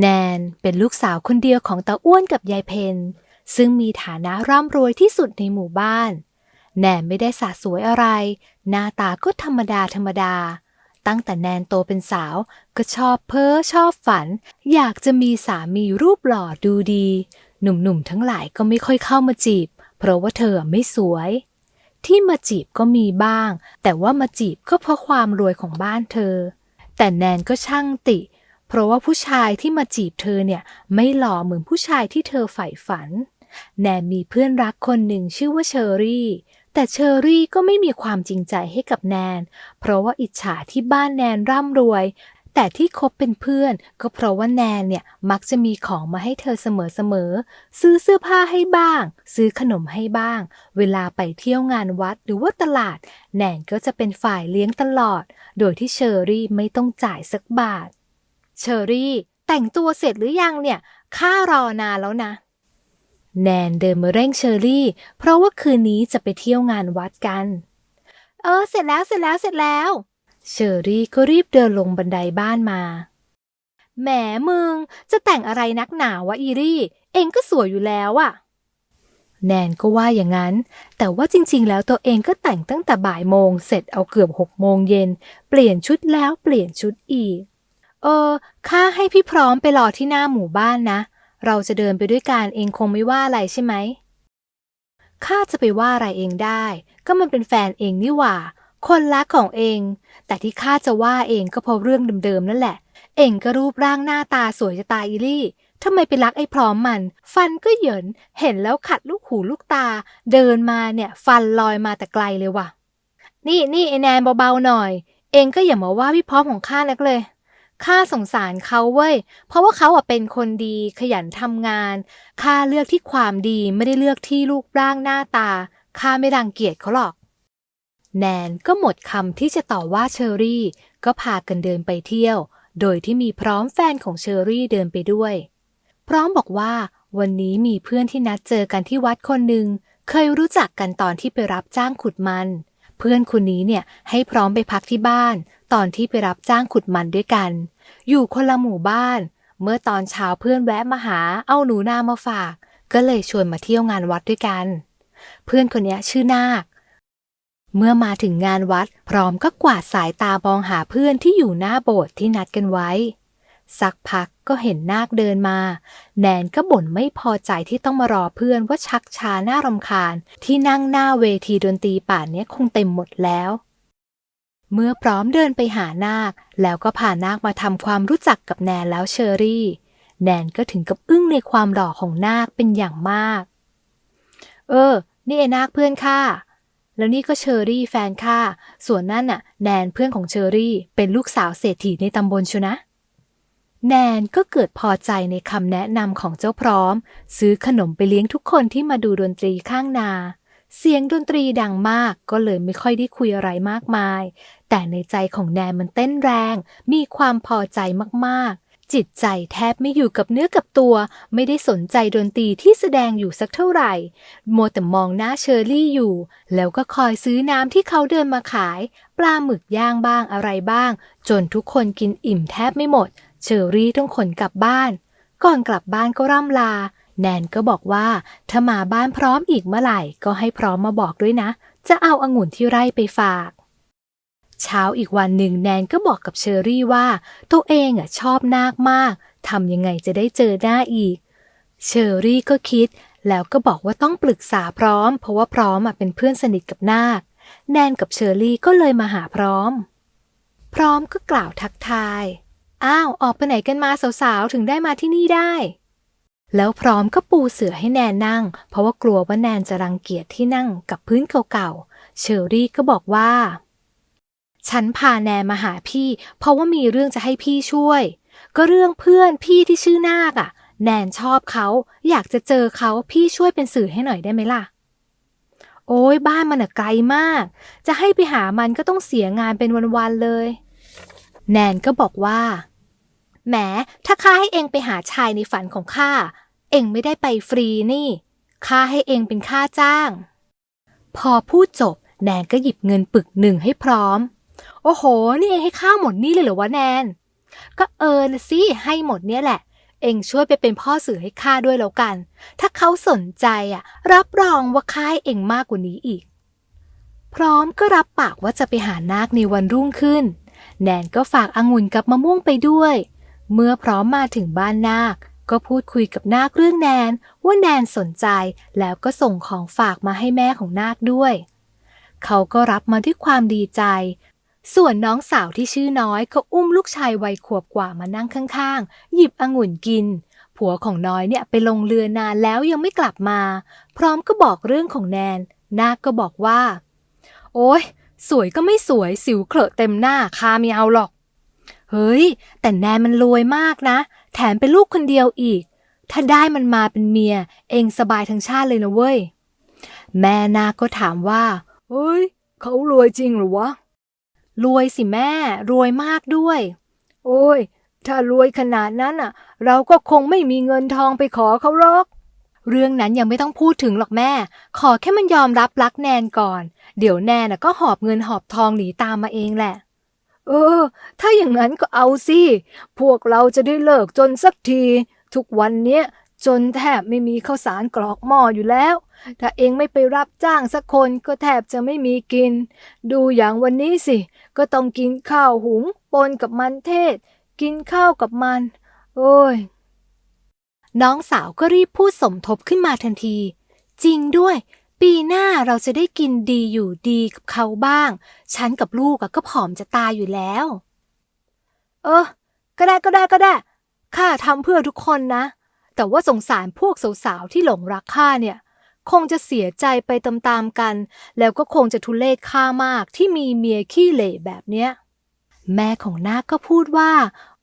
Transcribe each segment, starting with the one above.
แนนเป็นลูกสาวคนเดียวของตาอ้วนกับยายเพนซึ่งมีฐานะร่ำรวยที่สุดในหมู่บ้าน แนนไม่ได้สาสวยอะไร หน้าตาก็ธรรมดาธรรมดา ตั้งแต่แนนโตเป็นสาวก็ชอบเพ้อชอบฝัน อยากจะมีสามีรูปหล่อดูดี หนุ่มๆทั้งหลายก็ไม่ค่อยเข้ามาจีบ เพราะว่าเธอไม่สวย ที่มาจีบก็มีบ้าง แต่ว่ามาจีบก็เพราะความรวยของบ้านเธอ แต่แนนก็ช่างติ ราะว่าผู้ชายที่มาจีบเธอเนี่ยไม่หล่อเหมือนผู้ชายที่เธอใฝ่ฝัน แนนมีเพื่อนรักคนหนึ่งชื่อว่าเชอรี่ แต่เชอรี่ก็ไม่มีความจริงใจให้กับแนน เพราะว่าอิจฉาที่บ้านแนนร่ำรวย แต่ที่คบเป็นเพื่อน ก็เพราะว่าแนนเนี่ยมักจะมีของมาให้เธอเสมอๆ ซื้อเสื้อผ้าให้บ้าง ซื้อขนมให้บ้าง เวลาไปเที่ยวงานวัดหรือว่าตลาด แนนก็จะเป็นฝ่ายเลี้ยงตลอด โดยที่เชอรี่ไม่ต้องจ่ายสักบาท เชอรี่ แต่งตัวเสร็จหรือยังเนี่ย ข้ารอนานแล้วนะ แนนเดินมาเร่งเชอรี่ เพราะว่าคืนนี้จะไปเที่ยวงานวัดกัน เออ เสร็จแล้วเสร็จแล้วเสร็จแล้ว เชอรี่ก็รีบเดินลงบันไดบ้านมาแหมมึง จะแต่งอะไรนักหนาวะอีรี่ เองก็สวยอยู่แล้วอะแนนก็ว่าอย่างนั้น แต่ว่าจริงๆ แล้วตัวเองก็แต่งตั้งแต่บ่ายโมง เสร็จเอาเกือบหกโมงเย็น เปลี่ยนชุดแล้วเปลี่ยนชุดอีก เออ ข้าให้พี่พร้อมไปรอที่หน้าหมู่บ้านนะ เราจะเดินไปด้วยกันเองคงไม่ว่าอะไรใช่ไหม ข้าจะไปว่าอะไรเองได้ ก็มันเป็นแฟนเองนี่หว่า คนรักของเอง แต่ที่ข้าจะว่าเองก็เพราะเรื่องเดิมๆนั่นแหละ เองก็รูปร่างหน้าตาสวยจะตายอีลี่ทำไมไปรักไอ้พร้อมมัน ฟันก็เหยิน เห็นแล้วขัดลูกหูลูกตา เดินมาเนี่ย ฟันลอยมาแต่ไกลเลยว่ะ นี่นี่ไอแนนเบาๆหน่อย เองก็อย่ามาว่าพี่พร้อมของข้านักเลย ข้าสงสารเขาเว้ย เพราะว่าเขาอะเป็นคนดีขยันทำงานข้าเลือกที่ความดีไม่ได้เลือกที่รูปร่างหน้าตาข้าไม่รังเกียจเขาหรอก แนนก็หมดคำที่จะต่อว่าเชอรี่ ก็พากันเดินไปเที่ยว โดยที่มีพร้อมแฟนของเชอรี่เดินไปด้วย พร้อมบอกว่าวันนี้มีเพื่อนที่นัดเจอกันที่วัดคนหนึ่งเคยรู้จักกันตอนที่ไปรับจ้างขุดมัน เพื่อนคนนี้เนี่ยให้พร้อมไปพักที่บ้าน ตอนที่ไปรับจ้างขุดมันด้วยกัน อยู่คนละหมู่บ้าน เมื่อตอนเช้าเพื่อนแวะมาหาเอาหนูนามาฝาก ก็เลยชวนมาเที่ยวงานวัดด้วยกัน เพื่อนคนนี้ชื่อนาค เมื่อมาถึงงานวัด พร้อมก็กวาดสายตามองหาเพื่อนที่อยู่หน้าโบสถ์ที่นัดกันไว้ สักพักก็เห็นนาคเดินมา แนนก็บ่นไม่พอใจที่ต้องมารอเพื่อนว่าชักช้าหน้ารำคาญ ที่นั่งหน้าเวทีดนตรีป่านนี้คงเต็มหมดแล้ว เมื่อพร้อมเดินไปหานาค แล้วก็พานาคมาทำความรู้จักกับแนนแล้วเชอรี่ แนนก็ถึงกับอึ้งในความหล่อของนาคเป็นอย่างมาก เออ นี่ไอ้นาคเพื่อนข้าแล้วนี่ก็เชอรี่แฟนข้าส่วนนั่นน่ะ แนนเพื่อนของเชอรี่ เป็นลูกสาวเศรษฐีในตำบลชุนะ แนนก็เกิดพอใจในคำแนะนำของเจ้าพร้อม ซื้อขนมไปเลี้ยงทุกคนที่มาดูดนตรีข้างนา เสียงดนตรีดังมากก็เลยไม่ค่อยได้คุยอะไรมากมาย แต่ในใจของแนนมันเต้นแรง มีความพอใจมากๆ จิตใจแทบไม่อยู่กับเนื้อกับตัว ไม่ได้สนใจดนตรีที่แสดงอยู่สักเท่าไหร่โมวแต่มองหน้าเชอรี่อยู่ แล้วก็คอยซื้อน้ำที่เขาเดินมาขาย ปลาหมึกย่างบ้างอะไรบ้าง จนทุกคนกินอิ่มแทบไม่หมด เชอรี่ต้องขนกลับบ้าน ก่อนกลับบ้านก็ร่ำลา แนนก็บอกว่า ถ้ามาบ้านพร้อมอีกเมื่อไหร่ก็ให้พร้อมมาบอกด้วยนะ จะเอาองุ่นที่ไร่ไปฝากเช้าอีกวันหนึ่งแนนก็บอกกับเชอรี่ว่า ตัวเองอะชอบนาคมากทำยังไงจะได้เจอหน้าอีก เชอรี่ก็คิด แล้วก็บอกว่าต้องปรึกษาพร้อม เพราะว่าพร้อมอะเป็นเพื่อนสนิทกับนาค แนนกับเชอรี่ก็เลยมาหาพร้อม พร้อมก็กล่าวทักทาย อ้าวออกไปไหนกันมาสาวๆ ถึงได้มาที่นี่ได้ แล้วพร้อมก็ปูเสือให้แนนนั่ง เพราะว่ากลัวว่าแนนจะรังเกียจที่นั่งกับพื้นเก่าๆ เชอรี่ก็บอกว่า ฉันพาแนนมาหาพี่ เพราะว่ามีเรื่องจะให้พี่ช่วย ก็เรื่องเพื่อนพี่ที่ชื่อนาคอะแนนชอบเขา อยากจะเจอเขาพี่ช่วยเป็นสื่อให้หน่อยได้ไหมล่ะโอ้ยบ้านมันอะไกลมาก จะให้ไปหามันก็ต้องเสียงานเป็นวันๆเลย แนนก็บอกว่า แหมถ้าข้าให้เองไปหาชายในฝันของข้า เองไม่ได้ไปฟรีนี่ ข้าให้เองเป็นค่าจ้าง พอพูดจบ แนนก็หยิบเงินปึกหนึ่งให้พร้อม โอ้โห นี่เองให้ข้าหมดนี่เลยเหรอวะแนน ก็เออนะสิให้หมดเนี่ยแหละ เองช่วยไปเป็นพ่อสื่อให้ข้าด้วยแล้วกัน ถ้าเขาสนใจอะ รับรองว่าข้าให้เองมากกว่านี้อีก พร้อมก็รับปากว่าจะไปหานาคในวันรุ่งขึ้น แนนก็ฝากองุ่นกับมะม่วงไปด้วย เมื่อพร้อมมาถึงบ้านนาค ก็พูดคุยกับนาคเรื่องแนนว่าแนนสนใจแล้วก็ส่งของฝากมาให้แม่ของนาคด้วย เขาก็รับมาด้วยความดีใจ ส่วนน้องสาวที่ชื่อน้อยก็อุ้มลูกชายวัยขวบกว่ามานั่งข้างๆ หยิบองุ่นกิน ผัวของน้อยเนี่ยไปลงเรือนานแล้วยังไม่กลับมา พร้อมก็บอกเรื่องของแนน นาคก็บอกว่า โอ้ยสวยก็ไม่สวยสิวเคลอะเต็มหน้าคาไม่เอาหรอก เฮ้ย แต่แนนมันรวยมากนะ แถมเป็นลูกคนเดียวอีก ถ้าได้มันมาเป็นเมีย เองสบายทั้งชาติเลยนะเว้ย แม่นาก็ถามว่า เฮ้ย เขารวยจริงหรือวะ รวยสิแม่ รวยมากด้วย โอ้ย ถ้ารวยขนาดนั้นอะ เราก็คงไม่มีเงินทองไปขอเขาหรอก เรื่องนั้นยังไม่ต้องพูดถึงหรอกแม่ ขอแค่มันยอมรับรักแนนก่อน เดี๋ยวแนนก็หอบเงินหอบทองหนีตามมาเองแหละ เออ ถ้าอย่างนั้นก็เอาสิ พวกเราจะได้เลิกจนสักที ทุกวันเนี้ยจนแทบไม่มีข้าวสารกรอกหม้ออยู่แล้ว ถ้าเองไม่ไปรับจ้างสักคนก็แทบจะไม่มีกิน ดูอย่างวันนี้สิ ก็ต้องกินข้าวหุงปนกับมันเทศ กินข้าวกับมัน โอ้ย น้องสาวก็รีบพูดสมทบขึ้นมาทันที จริงด้วย ปีหน้าเราจะได้กินดีอยู่ดีกับเขาบ้าง ฉันกับลูกก็ผอมจะตายอยู่แล้ว เออ ก็ได้ก็ได้ก็ได้ ข้าทำเพื่อทุกคนนะ แต่ว่าสงสารพวกสาวๆที่หลงรักข้าเนี่ย คงจะเสียใจไปตามๆกัน แล้วก็คงจะทุเลศค่ามากที่มีเมียขี้เหร่แบบเนี้ย แม่ของนาคก็พูดว่า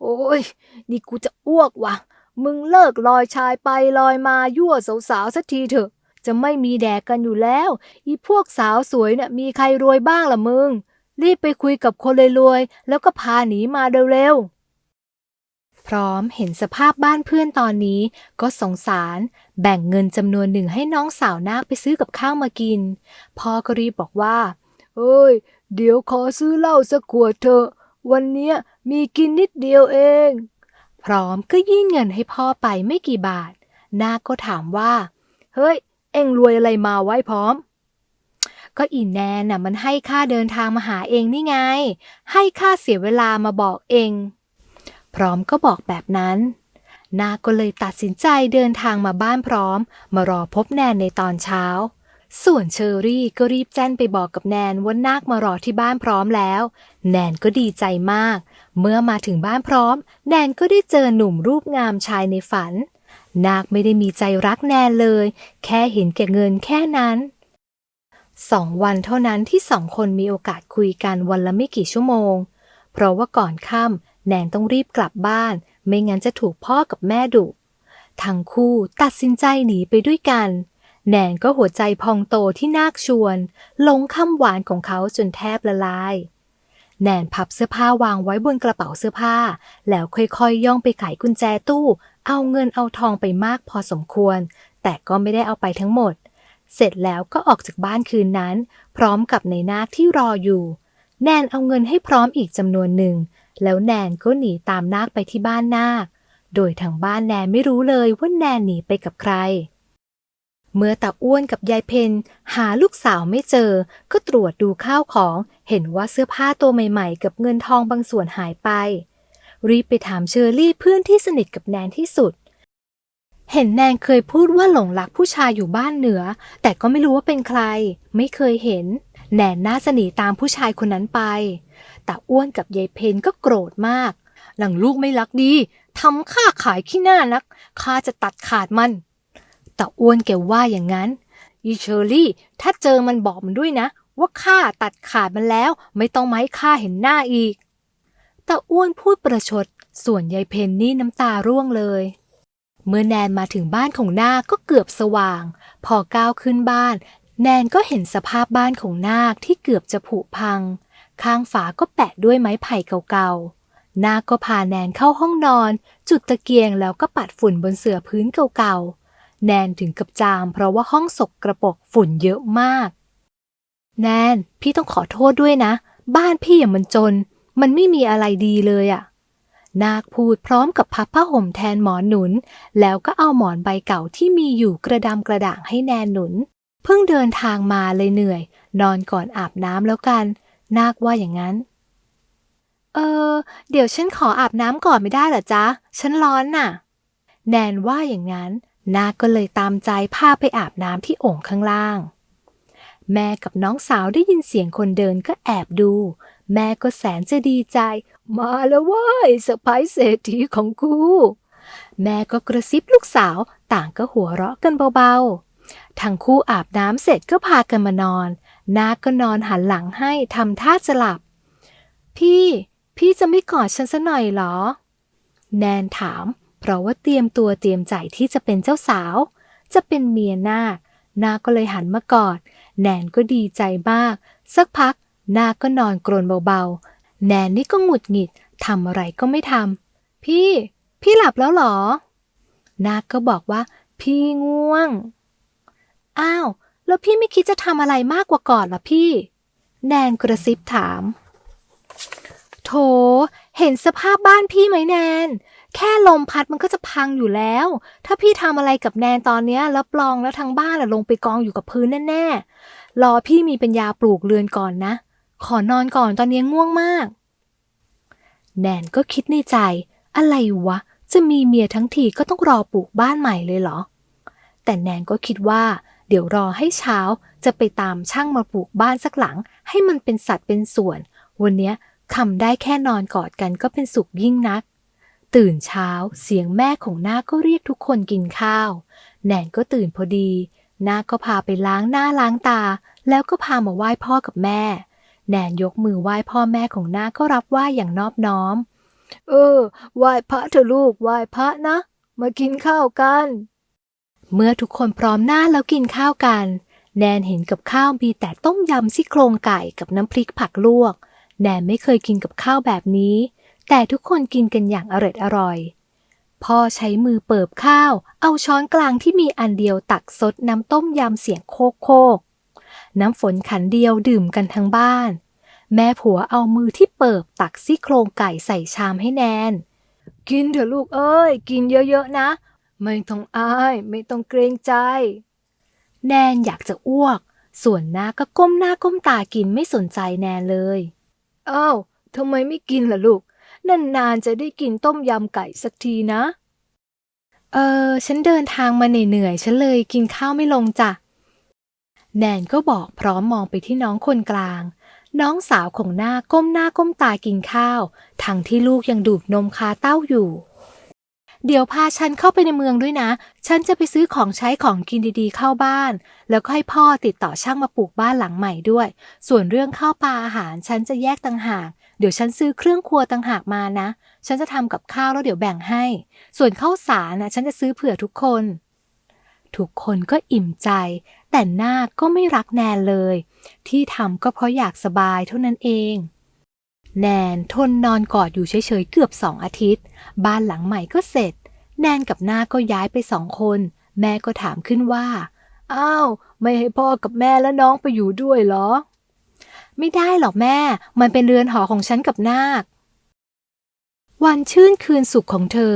โอ้ย นี่กูจะอ้วกว่ะ มึงเลิกลอยชายไปลอยมายั่วสาวๆสักทีเถอะ จะไม่มีแดกกันอยู่แล้ว อีพวกสาวสวยเนี่ยมีใครรวยบ้างล่ะมึง รีบไปคุยกับคนรวยๆ แล้วก็พาหนีมาเร็วๆ พร้อมเห็นสภาพบ้านเพื่อนตอนนี้ก็สงสาร แบ่งเงินจำนวนหนึ่งให้น้องสาวนาคไปซื้อกับข้าวมากิน พ่อก็รีบบอกว่า เอ้ย เดี๋ยวขอซื้อเหล้าสักขวดเถอะ วันเนี้ยมีกินนิดเดียวเอง พร้อมก็ยื่นเงินให้พ่อไปไม่กี่บาท นาคก็ถามว่า เฮ้ย เอ็งรวยอะไรมาไว้พร้อม ก็อีแนนน่ะมันให้ค่าเดินทางมาหาเองนี่ไง ให้ค่าเสียเวลามาบอกเอง พร้อมก็บอกแบบนั้น นาก็เลยตัดสินใจเดินทางมาบ้านพร้อม มารอพบแนนในตอนเช้า ส่วนเชอรี่ก็รีบแจ้นไปบอกกับแนนว่านาคมารอที่บ้านพร้อมแล้ว แนนก็ดีใจมาก เมื่อมาถึงบ้านพร้อม แนนก็ได้เจอหนุ่มรูปงามชายในฝัน นาคไม่ได้มีใจรักแนนเลย แค่เห็นแก่เงินแค่นั้นสองวันเท่านั้นที่สองคนมีโอกาสคุยกันวันละไม่กี่ชั่วโมง เพราะว่าก่อนค่ำแนนต้องรีบกลับบ้าน ไม่งั้นจะถูกพ่อกับแม่ดุทั้งคู่ตัดสินใจหนีไปด้วยกัน แนนก็หัวใจพองโตที่นาคชวนหลงคำหวานของเขาจนแทบละลาย แนนพับเสื้อผ้าวางไว้บนกระเป๋าเสื้อผ้า แล้วค่อยๆย่องไปไขกุญแจตู้ เอาเงินเอาทองไปมากพอสมควร แต่ก็ไม่ได้เอาไปทั้งหมด เสร็จแล้วก็ออกจากบ้านคืนนั้น พร้อมกับในนาคที่รออยู่ แนนเอาเงินให้พร้อมอีกจำนวนหนึ่ง แล้วแนนก็หนีตามนาคไปที่บ้านนาค โดยทางบ้านแนนไม่รู้เลยว่าแนนหนีไปกับใคร เมื่อตาอ้วนกับยายเพนหาลูกสาวไม่เจอ ก็ตรวจดูข้าวของ เห็นว่าเสื้อผ้าตัวใหม่ๆ กับเงินทองบางส่วนหายไป รีบไปถามเชอรี่เพื่อนที่สนิทกับแนนที่สุด เห็นแนนเคยพูดว่าหลงรักผู้ชายอยู่บ้านเหนือ แต่ก็ไม่รู้ว่าเป็นใคร ไม่เคยเห็น แนนน่าจะหนีตามผู้ชายคนนั้นไปแต่อ้วนกับยายเพนก็โกรธมาก หลังลูกไม่รักดีทำข้าขายขี้หน้านักข้าจะตัดขาดมัน แต่อ้วนแกว่าอย่างนั้นอีเชอรี่ ถ้าเจอมันบอกมันด้วยนะ ว่าข้าตัดขาดมันแล้ว ไม่ต้องมาให้ข้าเห็นหน้าอีก แต่อ้วนพูดประชด ส่วนยายเพนนี่น้ำตาร่วงเลย เมื่อแนนมาถึงบ้านของนาคก็เกือบสว่าง พอก้าวขึ้นบ้าน แนนก็เห็นสภาพบ้านของนาคที่เกือบจะผุพัง ข้างฝาก็แปะด้วยไม้ไผ่เก่าๆ นาคก็พาแนนเข้าห้องนอน จุดตะเกียงแล้วก็ปัดฝุ่นบนเสื่อพื้นเก่าๆ แนนถึงกับจาม เพราะว่าห้องสกกระปกฝุ่นเยอะมาก แนน พี่ต้องขอโทษด้วยนะ บ้านพี่อะมันจน มันไม่มีอะไรดีเลยอะนาคพูดพร้อมกับพับผ้าห่มแทนหมอนหนุน แล้วก็เอาหมอนใบเก่าที่มีอยู่กระดำกระด่างให้แนนหนุน เพิ่งเดินทางมาเลยเหนื่อย นอนก่อนอาบน้ำแล้วกัน นาคว่าอย่างนั้น เออ เดี๋ยวฉันขออาบน้ำก่อนไม่ได้หรอจ๊ะ ฉันร้อนน่ะ แนนว่าอย่างนั้น นาก็เลยตามใจพาไปอาบน้ำที่โอ่งข้างล่าง แม่กับน้องสาวได้ยินเสียงคนเดินก็แอบดู แม่ก็แสนจะดีใจ มาแล้วเว้ยสะพ้ายเศรษฐีของกูแม่ก็กระซิบลูกสาวต่างก็หัวเราะกันเบาๆ ทั้งคู่อาบน้ำเสร็จก็พากันมานอน นาก็นอนหันหลังให้ทำท่าจะหลับ พี่ พี่จะไม่กอดฉันซะหน่อยเหรอ แนนถาม เพราะว่าเตรียมตัวเตรียมใจที่จะเป็นเจ้าสาว จะเป็นเมียนาคนาก็เลยหันมากอด แนนก็ดีใจมาก สักพัก นาก็นอนกรนเบาๆ แนนนี่ก็หงุดหงิดทำอะไรก็ไม่ทำพี่ พี่หลับแล้วหรอ นาก็บอกว่า พี่ง่วง อ้าว แล้วพี่ไม่คิดจะทำอะไรมากกว่าก่อนหรอพี่ แนนกระซิบถาม โถ เห็นสภาพบ้านพี่ไหมแนน แค่ลมพัดมันก็จะพังอยู่แล้ว ถ้าพี่ทำอะไรกับแนนตอนเนี้ยรับรองแล้วทั้งบ้านอะลงไปกองอยู่กับพื้นแน่ๆ รอพี่มีปัญญาปลูกเรือนก่อนนะ ขอนอนก่อนตอนนี้ง่วงมาก แนนก็คิดในใจ อะไรวะ จะมีเมียทั้งทีก็ต้องรอปลูกบ้านใหม่เลยเหรอ แต่แนนก็คิดว่า เดี๋ยวรอให้เช้าจะไปตามช่างมาปลูกบ้านสักหลัง ให้มันเป็นสัดเป็นส่วน วันเนี้ยคำได้แค่นอนกอดกันก็เป็นสุขยิ่งนัก ตื่นเช้าเสียงแม่ของนาคก็เรียกทุกคนกินข้าว แนนก็ตื่นพอดี นาคก็พาไปล้างหน้าล้างตา แล้วก็พามาไหว้พ่อกับแม่ แนนยกมือไหว้พ่อแม่ของนาคก็รับไหว้อย่างนอบน้อม เออ ไหว้พระเถอะลูก ไหว้พระนะ มากินข้าวกัน เมื่อทุกคนพร้อมหน้าแล้วกินข้าวกัน แนนเห็นกับข้าวมีแต่ต้มยำซี่โครงไก่กับน้ำพริกผักลวก แนนไม่เคยกินกับข้าวแบบนี้ แต่ทุกคนกินกันอย่างอร่อยอร่อย พ่อใช้มือเปิบข้าว เอาช้อนกลางที่มีอันเดียวตักซดน้ำต้มยำเสียงโคกโคก น้ำฝนขันเดียวดื่มกันทั้งบ้าน แม่ผัวเอามือที่เปิบตักซี่โครงไก่ใส่ชามให้แนน กินเถอะลูกเอ้ย กินเยอะๆนะ ไม่ต้องอาย ไม่ต้องเกรงใจ แนนอยากจะอ้วก ส่วนหน้าก็ก้มหน้าก้มตากินไม่สนใจแนนเลย เอ้าทำไมไม่กินล่ะลูก นานๆจะได้กินต้มยำไก่สักทีนะ เออ ฉันเดินทางมาเหนื่อยๆ ฉันเลยกินข้าวไม่ลงจ้ะ แนนก็บอกพร้อมมองไปที่น้องคนกลาง น้องสาวของหน้าก้มหน้าก้มตากินข้าว ทั้งที่ลูกยังดูดนมคาเต้าอยู่ เดี๋ยวพาฉันเข้าไปในเมืองด้วยนะ ฉันจะไปซื้อของใช้ของกินดีๆ เข้าบ้าน แล้วก็ให้พ่อติดต่อช่างมาปลูกบ้านหลังใหม่ด้วย ส่วนเรื่องข้าวปลาอาหารฉันจะแยกต่างหาก เดี๋ยวฉันซื้อเครื่องครัวต่างหากมานะ ฉันจะทำกับข้าวแล้วเดี๋ยวแบ่งให้ ส่วนข้าวสารนะฉันจะซื้อเผื่อทุกคน ทุกคนก็อิ่มใจ แต่หน้าก็ไม่รักแนนเลย ที่ทำก็เพราะอยากสบายเท่านั้นเองแนนทนนอนกอดอยู่เฉยๆเกือบสองอาทิตย์ บ้านหลังใหม่ก็เสร็จ แนนกับหน้าก็ย้ายไปสองคน แม่ก็ถามขึ้นว่า อ้าว ไม่ให้พ่อกับแม่และน้องไปอยู่ด้วยเหรอ ไม่ได้หรอกแม่ มันเป็นเรือนหอของฉันกับนาค วันชื่นคืนสุขของเธอ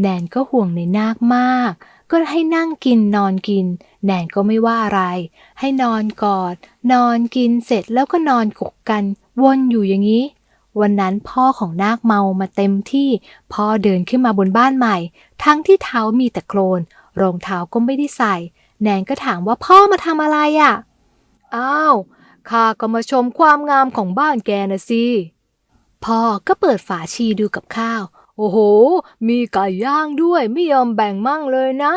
แนนก็ห่วงในนาคมาก ก็ให้นั่งกินนอนกิน แนนก็ไม่ว่าอะไร ให้นอนกอด นอนกินเสร็จแล้วก็นอนกกกัน วนอยู่อย่างนี้ วันนั้นพ่อของนาคเมามาเต็มที่ พ่อเดินขึ้นมาบนบ้านใหม่ ทั้งที่เท้ามีแต่โคลน รองเท้าก็ไม่ได้ใส่ แนนก็ถามว่าพ่อมาทำอะไรอะ่ะ อ้าว ข้าก็มาชมความงามของบ้านแกนะสิพ่อก็เปิดฝาชีดูกับข้าว โอ้โห มีไก่ย่างด้วยไม่ยอมแบ่งมั่งเลยนะ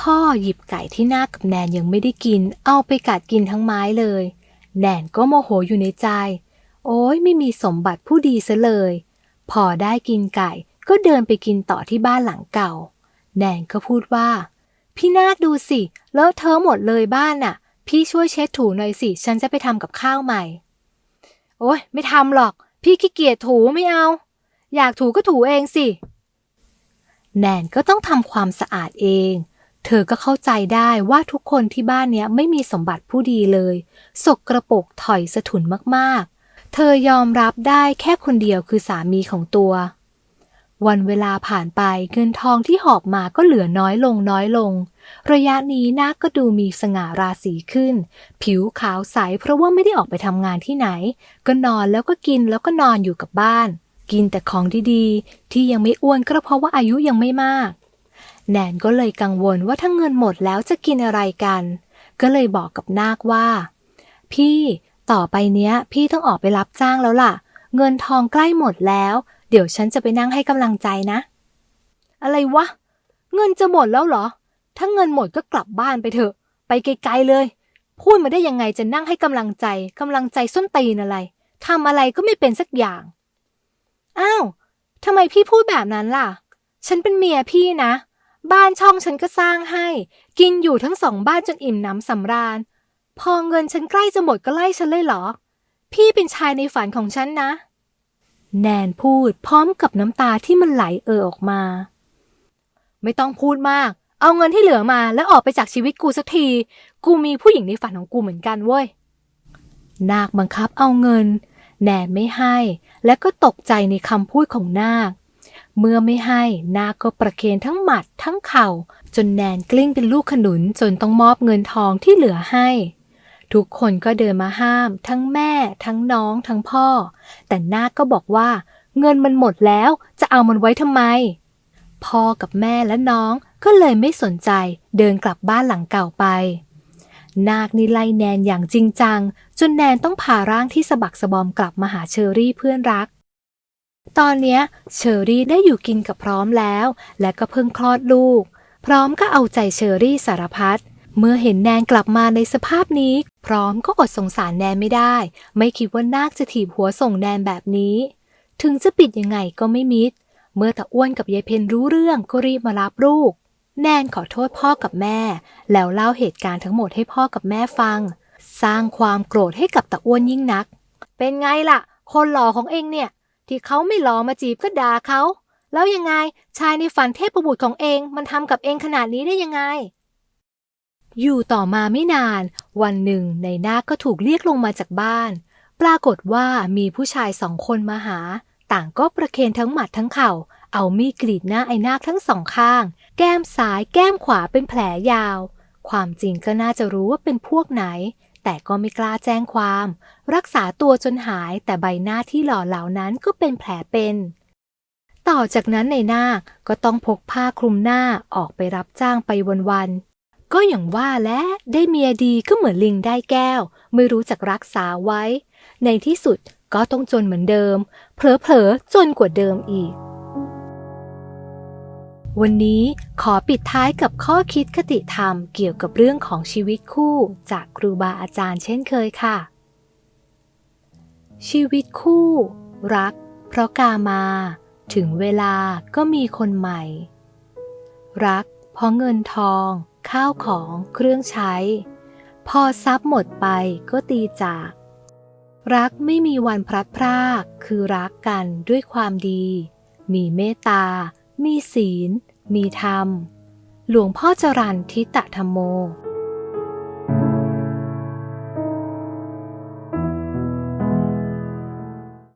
พ่อหยิบไก่ที่หน้ากับแนนยังไม่ได้กิน เอาไปกัดกินทั้งไม้เลย แนนก็โมโหอยู่ในใจ โอ้ยไม่มีสมบัติผู้ดีซะเลย พอได้กินไก่ก็เดินไปกินต่อที่บ้านหลังเก่า แนนก็พูดว่า พี่นาคดูสิ เลอะเทอะหมดเลยบ้านน่ะ พี่ช่วยเช็ดถูหน่อยสิ ฉันจะไปทำกับข้าวใหม่ โอ้ยไม่ทำหรอก พี่ขี้เกียจถูไม่เอา อยากถูก็ถูเองสิ แนนก็ต้องทำความสะอาดเอง เธอก็เข้าใจได้ว่าทุกคนที่บ้านเนี้ยไม่มีสมบัติผู้ดีเลย สกกระปกถอยสะทุนมากๆ เธอยอมรับได้แค่คนเดียวคือสามีของตัว วันเวลาผ่านไปเงินทองที่หอบมาก็เหลือน้อยลงน้อยลง ระยะนี้นาคก็ดูมีสง่าราศีขึ้น ผิวขาวใสเพราะว่าไม่ได้ออกไปทำงานที่ไหน ก็นอนแล้วก็กินแล้วก็นอนอยู่กับบ้าน กินแต่ของดีๆ ที่ยังไม่อ้วนก็เพราะว่าอายุยังไม่มาก แนนก็เลยกังวลว่าถ้าเงินหมดแล้วจะกินอะไรกัน ก็เลยบอกกับนาคว่า พี่ต่อไปเนี้ย พี่ต้องออกไปรับจ้างแล้วล่ะ เงินทองใกล้หมดแล้ว เดี๋ยวฉันจะไปนั่งให้กำลังใจนะ อะไรวะ เงินจะหมดแล้วเหรอ ถ้าเงินหมดก็กลับบ้านไปเถอะ ไปไกลๆเลย พูดมาได้ยังไงจะนั่งให้กำลังใจกำลังใจส้นตีนอะไรทำอะไรก็ไม่เป็นสักอย่าง อ้าวทำไมพี่พูดแบบนั้นล่ะ ฉันเป็นเมียพี่นะ บ้านช่องฉันก็สร้างให้ กินอยู่ทั้งสองบ้านจนอิ่มน้ำสำราญ พอเงินฉันใกล้จะหมดก็ไล่ฉันเลยเหรอ พี่เป็นชายในฝันของฉันนะ แนนพูดพร้อมกับน้ำตาที่มันไหลเอ่อออกมา ไม่ต้องพูดมาก เอาเงินที่เหลือมาแล้วออกไปจากชีวิตกูสักที กูมีผู้หญิงในฝันของกูเหมือนกันเว้ย นาคบังคับเอาเงิน แนนไม่ให้ และก็ตกใจในคำพูดของนาค เมื่อไม่ให้ นาคก็ประเคนทั้งหมัดทั้งเข่า จนแนนกลิ้งเป็นลูกขนุนจนต้องมอบเงินทองที่เหลือให้ ทุกคนก็เดินมาห้าม ทั้งแม่ ทั้งน้องทั้งพ่อ แต่นาคก็บอกว่า เงินมันหมดแล้วจะเอามันไว้ทำไมพ่อกับแม่และน้อง ก็เลยไม่สนใจเดินกลับบ้านหลังเก่าไป นาคนี่ไล่แนนอย่างจริงจัง จนแนนต้องพาร่างที่สะบักสะบอมกลับมาหาเชอรี่เพื่อนรัก ตอนเนี้ยเชอรี่ได้อยู่กินกับพร้อมแล้ว และก็เพิ่งคลอดลูก พร้อมก็เอาใจเชอรี่สารพัดเมื่อเห็นแนนกลับมาในสภาพนี้ พร้อมก็อดสงสารแนนไม่ได้ ไม่คิดว่านาคจะถีบหัวส่งแนนแบบนี้ ถึงจะปิดยังไงก็ไม่มิด เมื่อตาอ้วนกับยายเพนรู้เรื่องก็รีบมารับลูก แนนขอโทษพ่อกับแม่ แล้วเล่าเหตุการณ์ทั้งหมดให้พ่อกับแม่ฟัง สร้างความโกรธให้กับตาอ้วนยิ่งนัก เป็นไงล่ะ คนหล่อของเองเนี่ย ที่เขาไม่หล่อมาจีบก็ด่าเขา แล้วยังไงชายในฝันเทพบุตรของเองมันทำกับเองขนาดนี้ได้ยังไง อยู่ต่อมาไม่นาน วันหนึ่งในนาคก็ถูกเรียกลงมาจากบ้าน ปรากฏว่ามีผู้ชายสองคนมาหา ต่างก็ประเคนทั้งหมัดทั้งเข่า เอามีดกรีดหน้าไอ้นาคทั้งสองข้าง แก้มซ้ายแก้มขวาเป็นแผลยาว ความจริงก็น่าจะรู้ว่าเป็นพวกไหน แต่ก็ไม่กล้าแจ้งความ รักษาตัวจนหายแต่ใบหน้าที่หล่อเหลานั้นก็เป็นแผลเป็น ต่อจากนั้นในนาคก็ต้องพกผ้าคลุมหน้าออกไปรับจ้างไปวันๆก็อย่างว่าและได้เมียดีก็เหมือนลิงได้แก้ว ไม่รู้จักรักษาไว้ ในที่สุดก็ต้องจนเหมือนเดิม เผลอๆจนกว่าเดิมอีก วันนี้ขอปิดท้ายกับข้อคิดคติธรรมเกี่ยวกับเรื่องของชีวิตคู่จากครูบาอาจารย์เช่นเคยค่ะ ชีวิตคู่ รัก เพราะกามา ถึงเวลาก็มีคนใหม่ รัก เพราะเงินทอง ข้าวของเครื่องใช้ พอทรัพย์หมดไปก็ตีจาก รักไม่มีวันพลัดพราก คือรักกันด้วยความดี มีเมตตา มีศีล มีธรรม หลวงพ่อจรันทิตะธรรมโม